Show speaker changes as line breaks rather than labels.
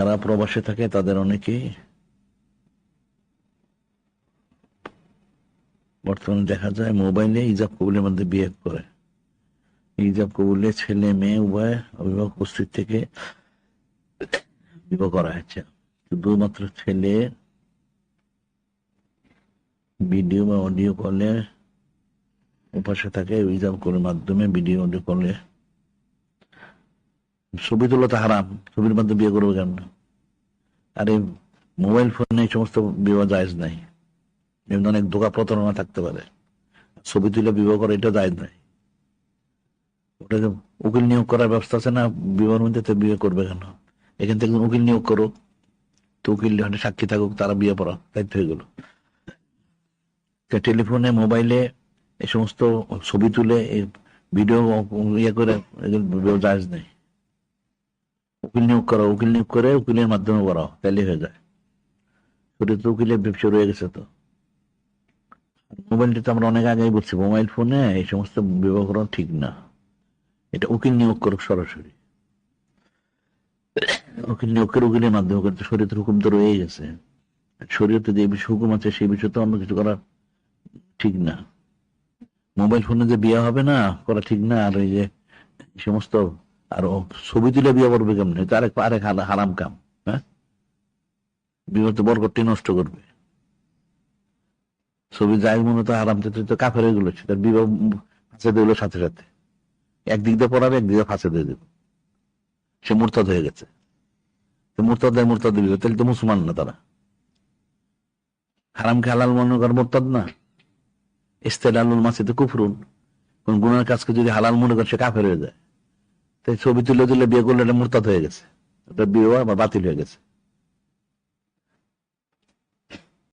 যারা প্রবাসে থাকে, তাদের অনেকেই বর্তমানে দেখা যায় মোবাইলে ইজাব কবুলের মধ্যে বিয়ে করে। ইজাব কবুলে ছেলে, মেয়ে, উভয় অভিভাবক উপস্থিত থেকে বিবাহ করা হয়েছে। শুধুমাত্র ছেলে ভিডিও বা অডিও কলে উপাসে থাকে ইজাব কলের মাধ্যমে ভিডিও, অডিও কলে ছবি তোলা তো হারাম, ছবির মধ্যে বিয়ে করবে কেন? আরে, মোবাইল ফোনে সমস্ত বিবাহ জায়জ নাই। এমন অনেক ধোকা প্রতারণা থাকতে পারে। ছবি তুলে বিবাহ করে এটা জায়জ নাই। ওটা উকিল নিয়োগ করার ব্যবস্থা আছে না, বিবাহের মধ্যে তো বিয়ে করবে কেন? এখান থেকে উকিল নিয়োগ করো তো উকিল সাক্ষী থাকুক, তারা বিয়ে পড়া দায়িত্ব হয়ে গেল। টেলিফোনে, মোবাইলে, এই সমস্ত ছবি তুলে ভিডিও ইয়ে করে জায়জ নেই। উকিল নিয়োগ করো, উকিল নিয়োগ করে উকিলের মাধ্যমে করাও তাহলে হয়ে যায়। শুধু তো উকিলের ব্যবসা রয়ে গেছে তো। মোবাইলটা তো আমরা অনেক আগেই বলছি, মোবাইল ফোনে এই সমস্ত বিবাহ করা ঠিক না। এটা উকিল নিয়োগ করুক সরাসরি। উকিল নিয়োগ করে উকিলের মাধ্যমে করতে শরীরের হুকুম তো রয়ে গেছে। শরীয়তে যে বিষয় হুকুম আছে, সেই বিষয়ে তো অন্য কিছু করা ঠিক না। মোবাইল ফোনে যে বিয়ে হবে না, করা ঠিক না, আর এই যে সমস্ত আর ছবি তুলে বিয়ে করবে কেমন? এটা আরেক আরেক হারা- হারাম কাম হ্যাঁ? বিবাহ তো বরকটটি নষ্ট করবে। ছবি যাই মনে তো হারাম, তো তো কাফের হয়ে গেলো তার বিবাহ ফাঁসে দিল সাথে সাথে। একদিক দিয়ে পড়াবে, একদিক দিয়ে ফাঁসে দিয়ে দেবে। সে মুরতাদ হয়ে গেছে। তো মুরতাদ দেয়, মুরতাদ দিবে। তাহলে তো মুসলমান না তারা। হারামকে হালাল মনে কর মুরতাদ না। ইস্তেলালুল মাসিতে কুফরুন। কোন গুনার কাজকে যদি হালাল মনে করে, সে কাফের হয়ে যায়। তাই ছবি তুলে তুলে বিয়ে করলে মুরতাদ হয়ে গেছে। ওটা বিয়ে আমার বাতিল হয়ে গেছে।